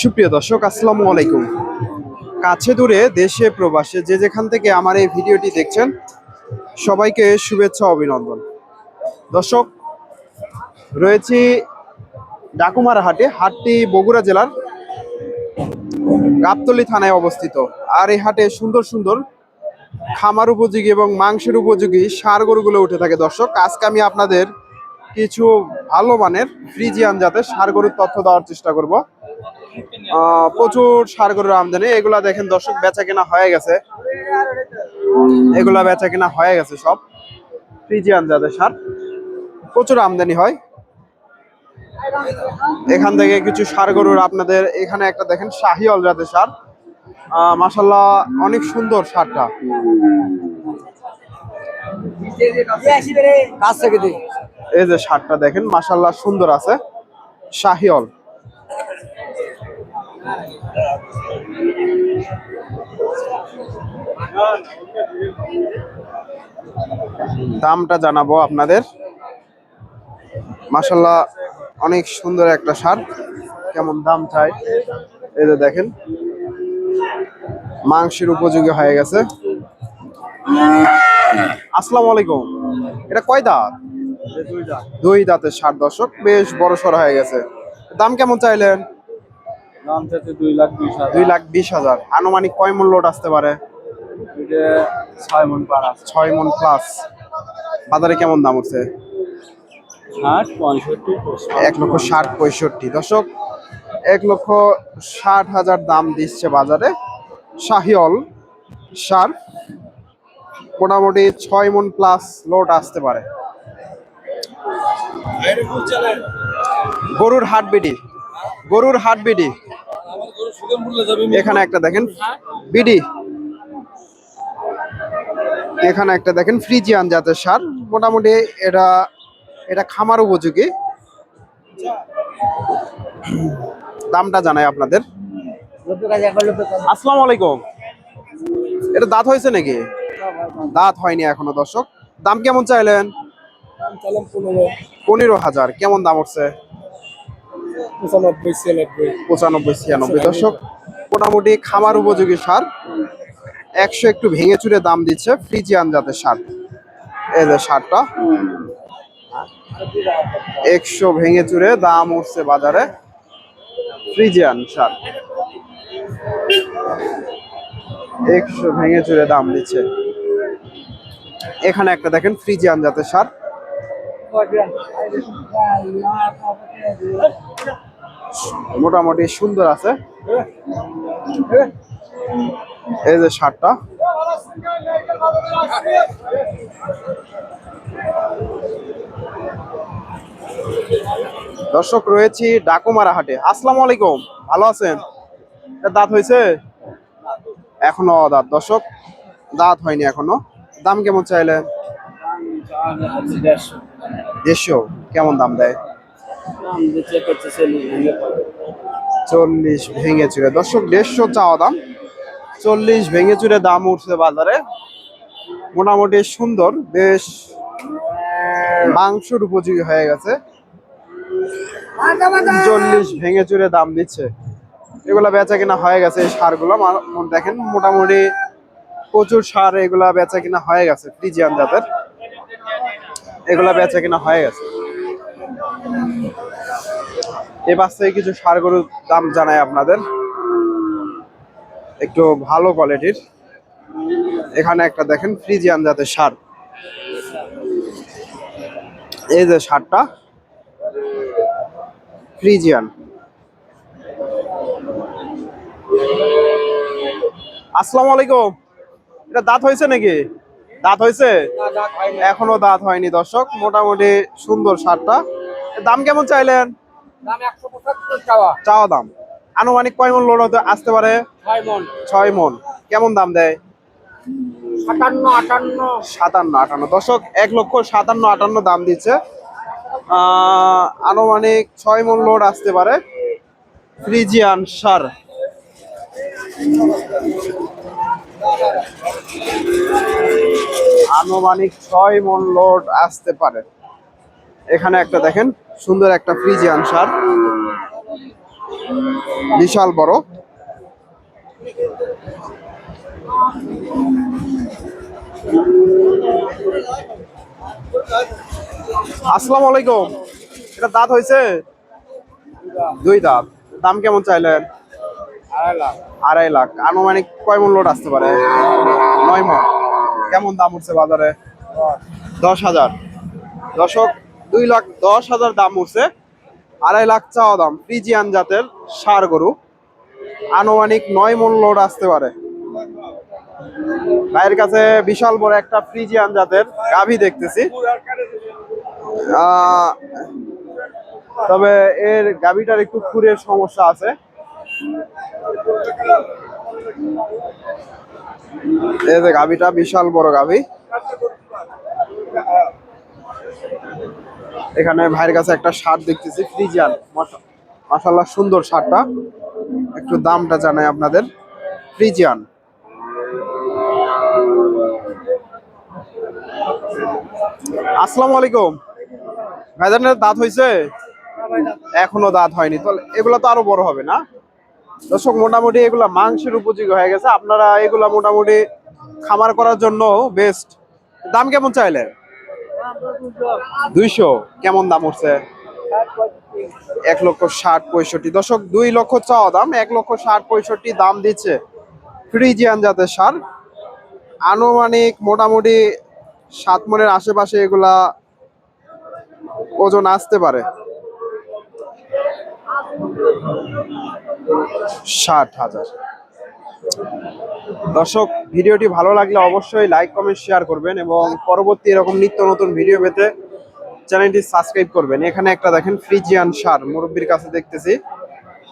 সুপ্রিয় দর্শক, আসসালামু আলাইকুম। কাছে দূরে দেশে প্রবাসে যে যেখান থেকে আমার এই ভিডিওটি দেখছেন, সবাইকে শুভেচ্ছা, অভিনন্দন। দর্শক, রয়েছি ডাকুমারা হাটে, হাটটি বগুড়া জেলার গাবতলী থানায় অবস্থিত। আর এই হাটে সুন্দর সুন্দর খামার উপযোগী এবং মাংসের উপযোগী সার গরুগুলো উঠে থাকে। দর্শক, আজকে আমি আপনাদের কিছু ভালো মানের ফ্রিজিয়ান জাতের সার গরুর তথ্য দেওয়ার চেষ্টা করব। প্রচুর সার গরুর আমদানি। এগুলা দেখেন দর্শক, বেচা কেনা হয়ে গেছে। এগুলা বেচা কেনা হয়ে গেছে সব। ফ্রিজিয়ান জাতের সার। প্রচুর আমদানি হয়। এখান থেকে কিছু সার গরুর আপনাদের এখানে একটা দেখেন শাহিওল জাতের সার। মাসাল্লাহ অনেক সুন্দর দিই। এই যে সারটা দেখেন মাসাল্লাহ সুন্দর আছে। শাহিওল। দামটা জানাব আপনাদের। মাসাল্লাহ অনেক সুন্দর একটা সার। কেমন দাম চাই? এই যে দেখেন। মাংসের উপযোগী হয়ে গেছে। আসসালামু আলাইকুম। এটা কয় দাঁত? দুই দাঁতের ষাট দশক বেশ বড় সড় হয়ে গেছে। দাম কেমন চাইলেন? দাম দুই লাখ বিশ হাজার। দুই লাখ বিশ হাজার। আনুমানিক কয় লোড আসতে পারে? এটা ছয় মন পাড়া ছয় মন প্লাস বাজারে কেমন দাম উঠছে? এক লক্ষ ষাট পঁয়ষট্টি। দশক এক লক্ষ ষাট হাজার দাম দিচ্ছে বাজারে। শাহিওল সার মোটামুটি ছয় মন প্লাস লোড আসতে পারে। গরুর হাট বিডি, গরুর হাট বিডি। এখানে একটা দেখেন, বিডি। এখানে একটা দেখেন, ফ্রিজিয়ান জাতের সার। মোটামুটি এটা এটা খামার উপযোগী। দামটা জানাই আপনাদের। আসসালামু আলাইকুম। এটা দাঁত হয়েছে নাকি? দাঁত হয়নি এখনও দর্শক। দাম কেমন চাইলেন? পনেরো। হাজার। কেমন দাম উঠছে? পঁচানব্বই ছিয়ানব্বই। দর্শক মোটামুটি খামার উপযোগী সার। একশো একটু ভেঙে চুরে দাম দিচ্ছে ফ্রিজিয়ান জাতের সার। এই যে সারটা। একশো ভেঙে চুরে দাম উঠছে বাজারে। ফ্রিজিয়ান সার। একশো ভেঙে চুরে দাম দিচ্ছে। এখানে একটা দেখেন ফ্রিজিয়ান জাতের সার। মোটামুটি সুন্দর আছে। এই যে সারটা। দর্শক রয়েছি ডাকুমারা হাটে। আসসালামু আলাইকুম, ভালো আছেন? এটা দাঁত হয়েছে? এখনও দাঁত। দর্শক, দাঁত হয়নি এখনও। দাম কেমন চাইলে? দেড়শো। কেমন দাম দেয়? চল্লিশ ভেঙে চুরে। দর্শক, দেড়শো চাওয়া দাম। চল্লিশ ভেঙে চুরে দাম উঠছে বাজারে। মোটামুটি সুন্দর। বেশ মাংসর উপযোগী হয়ে গেছে। চল্লিশ ভেঙে চুরে দাম দিচ্ছে। এগুলা বেচা কিনা হয়ে গেছে সারগুলো। দেখেন, মোটামুটি প্রচুর সার এগুলা বেচা কিনা হয়ে গেছে, ফ্রিজিয়ান জাতের। এগুলা বেচা কিনা হয়ে গেছে। এ বাচ্চায় কিছু সার গরুর দাম জানাই আপনাদের। একটু ভালো কোয়ালিটির। এখানে একটা দেখেন, ফ্রিজিয়ান জাতের সার। এই যে সারটা, ফ্রিজিয়ান। আসসালামু আলাইকুম। এটা দাঁত হয়েছে নাকি? দাঁত হয়েছে? এখনও দাঁত হয়নি দর্শক মোটামুটি সুন্দর সারটা। দাম কেমন চাইলেন? চাওয়া। দাম। আনুমানিক কয় মন লোড হতে আসতে পারে? ছয় মন। কেমন দাম দেয়? সাতান্ন আটান্ন। সাতান্ন আটান্ন। দশক এক লক্ষ সাতান্ন আটান্ন দাম দিচ্ছে। আহ, আনুমানিক ছয় মন লোড আসতে পারে। ফ্রিজিয়ান সার। আনুমানিক ছয় মন লোড আসতে পারে। এখানে একটা দেখেন, সুন্দর একটা ফ্রিজিয়ান সার বিশাল বড়। আসসালামু আলাইকুম। এটা দাঁত হয়েছে? দুই দাঁত। দাম কেমন চাইলেন? আড়াই লাখ। আনুমানিক কয় লোড আসতে পারে? নয় মন। কেমন দাম উঠছে বাজারে? দশ হাজার। দশক দুই লাখ দশ হাজার দাম উঠছে। আড়াই লাখ চাওয়া দাম। ফ্রিজিয়ান জাতের সার গরু। আনুমানিক নয় মন লোড আসতে পারে। ভাইয়ের কাছে বিশাল বড় একটা ফ্রিজিয়ান জাতের গাভী দেখতেছি। তবে এর গাভীটার একটু খুরের সমস্যা আছে। এই যে গাভীটা বিশাল বড় গাভী। এখানে ভাইয়ের কাছে একটা শার্ট দেখতেছি, ফ্রিজিয়ান মাসাল্লাহ সুন্দর শার্টটা একটু দামটা জানাই আপনাদের। ফ্রিজিয়ান। আসসালামু আলাইকুম। ভাইজানের দাঁত হয়েছে এখনও দাঁত হয়নি। তাহলে এগুলো তো আরও বড় হবে না? দর্শক, মোটামুটি এগুলা মাংসের উপযোগী হয়ে গেছে। আপনারা এগুলা মোটামুটি খামার করার জন্য বেস্ট দাম কেমন চাইলে দুইশো। কেমন দাম উঠছে? এক লক্ষ ষাট পঁয়ষট্টি। দর্শক, দুই লক্ষ চাওয়া দাম, এক লক্ষ ষাট পঁয়ষট্টি দাম দিচ্ছে ফ্রিজিয়ান জাতের সার। আনুমানিক মোটামুটি সাত মনের আশেপাশে এগুলা ওজন আসতে পারে। ষাট হাজার। দর্শক, ভিডিওটি ভালো লাগলে অবশ্যই লাইক কমেন্ট শেয়ার করবেন এবং পরবর্তী এরকম নিত্য নতুন ভিডিও পেতে চ্যানেলটি সাবস্ক্রাইব করবেন। এখানে একটা দেখেন ফ্রিজিয়ান সার, মুরব্বীর কাছে দেখতেছি।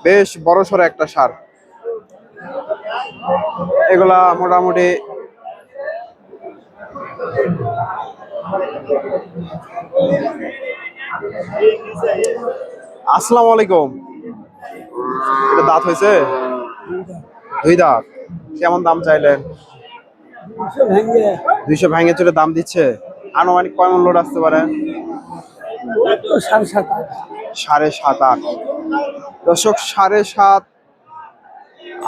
বেশ বড় সড়ো একটা সার। এগুলা মোটামুটি আসসালামু আলাইকুম। এটা দাঁত হয়েছে? দুই দাঁত। কেমন দাম চাইলেন? দুইশো ভেঙে চলে দাম দিচ্ছে। আনুমানিক কয় লোড আসতে পারে? সাড়ে সাত সাড়ে সাত আট। দর্শক সাড়ে সাত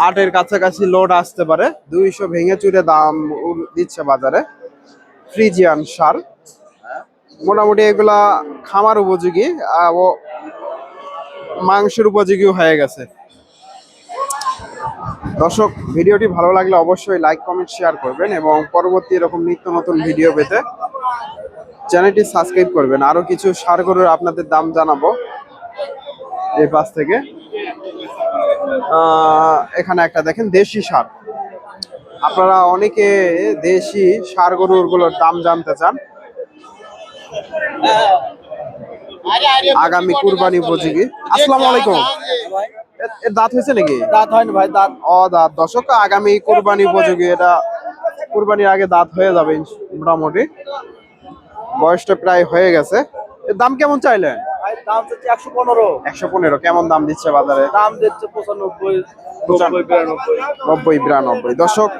আটের কাছাকাছি লোড আসতে পারে। দুইশো ভেঙে চুরে দাম দিচ্ছে বাজারে। ফ্রিজিয়ান সার। মোটামুটি এগুলা খামার উপযোগী। ও মাংসের উপযোগী হয়ে গেছে। দর্শক, ভিডিওটি ভালো লাগলে অবশ্যই লাইক কমেন্ট শেয়ার করবেন এবং পরবর্তী এরকম নিত্য নতুন ভিডিও পেতে চ্যানেলটি সাবস্ক্রাইব করবেন। আরও কিছু সার গরুর আপনাদের দাম জানাব এই পাশ থেকে। এখানে একটা দেখেন, দেশি সার। আপনারা অনেকে দেশি সার গরুরগুলোর দাম জানতে চান। আগামী কুরবানি উপযোগী। আসসালামু আলাইকুম। এর দাঁত হয়েছে নাকি? দাঁত হয়নি ভাই দাঁত। ও দাঁত। দর্শক আগামী কুরবানি উপযোগী এটা কুরবানির আগে দাঁত হয়ে যাবে মোটামুটি। বয়সটা প্রায় হয়ে গেছে। এর দাম কেমন চাইলেন? দাম হচ্ছে একশো পনেরো। একশো পনেরো। কেমন দাম দিচ্ছে বাজারে? দাম দিচ্ছে পঁচানব্বই নব্বই বিরানব্বই। দর্শক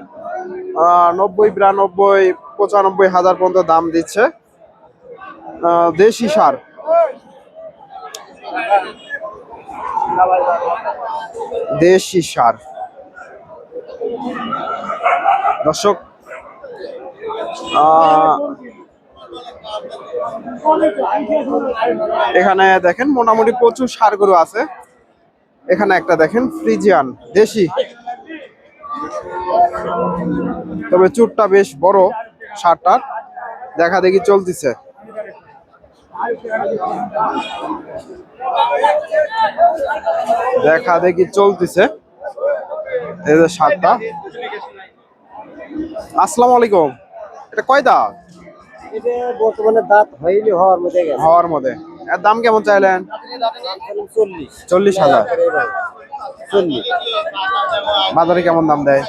নব্বই বিরানব্বই পঁচানব্বই হাজার পর্যন্ত দাম দিচ্ছে। দেশি সার। দেশি সার। দর্শক এখানে দেখেন মোটামুটি প্রচুর সার গরু আছে। এখানে একটা দেখেন ফ্রিজিয়ান, দেশি। তবে চুটটা বেশ বড় সারটার। দেখা দেখি চলতেছে। দেখা দেখি চলতেছে। এই যে সারটা আসসালামু আলাইকুম। এটা কয় দাঁত? এটা বর্তমানে দাঁত হয়নি হওয়ার মধ্যে হওয়ার মধ্যে। এর দাম কেমন চাইলেন? চল্লিশ। চল্লিশ হাজার। চল্লিশ। বাজারে কেমন দাম দেয়?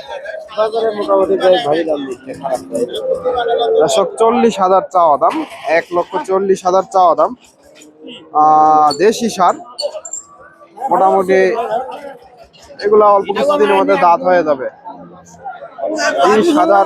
বাজারে মোটামুটি বেশ ভারী দাম দিচ্ছে, খারাপ। দর্শক, চল্লিশ হাজার চাওয়া দাম, এক লক্ষ চল্লিশ হাজার চাওয়া দাম দেশি সার, মোটামুটি এগুলা অল্প কিছুদিনের মধ্যে দাঁত হয়ে যাবে তিরিশ হাজার